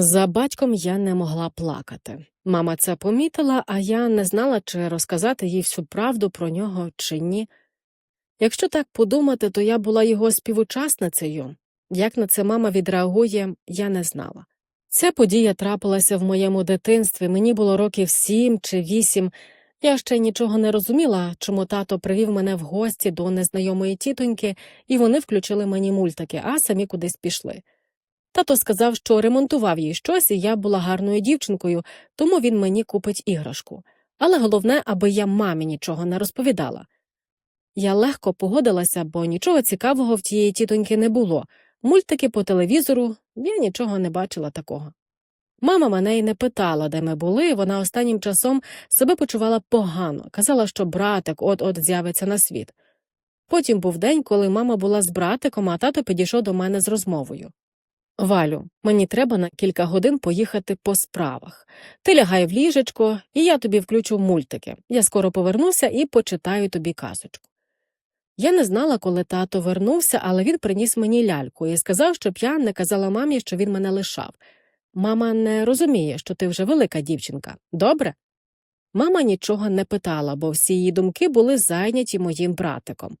За батьком я не могла плакати. Мама це помітила, а я не знала, чи розказати їй всю правду про нього чи ні. Якщо так подумати, то я була його співучасницею. Як на це мама відреагує, я не знала. Ця подія трапилася в моєму дитинстві, мені було років сім чи вісім. Я ще нічого не розуміла, чому тато привів мене в гості до незнайомої тітоньки, і вони включили мені мультики, а самі кудись пішли. Тато сказав, що ремонтував їй щось, і я була гарною дівчинкою, тому він мені купить іграшку. Але головне, аби я мамі нічого не розповідала. Я легко погодилася, бо нічого цікавого в тієї тітоньки не було. Мультики по телевізору я нічого не бачила такого. Мама мене й не питала, де ми були, вона останнім часом себе почувала погано, казала, що братик от-от з'явиться на світ. Потім був день, коли мама була з братиком, а тато підійшов до мене з розмовою. Валю, мені треба на кілька годин поїхати по справах. Ти лягай в ліжечко, і я тобі включу мультики. Я скоро повернуся і почитаю тобі казочку. Я не знала, коли тато вернувся, але він приніс мені ляльку і сказав, щоб я не казала мамі, що він мене лишав. Мама не розуміє, що ти вже велика дівчинка. Добре? Мама нічого не питала, бо всі її думки були зайняті моїм братиком.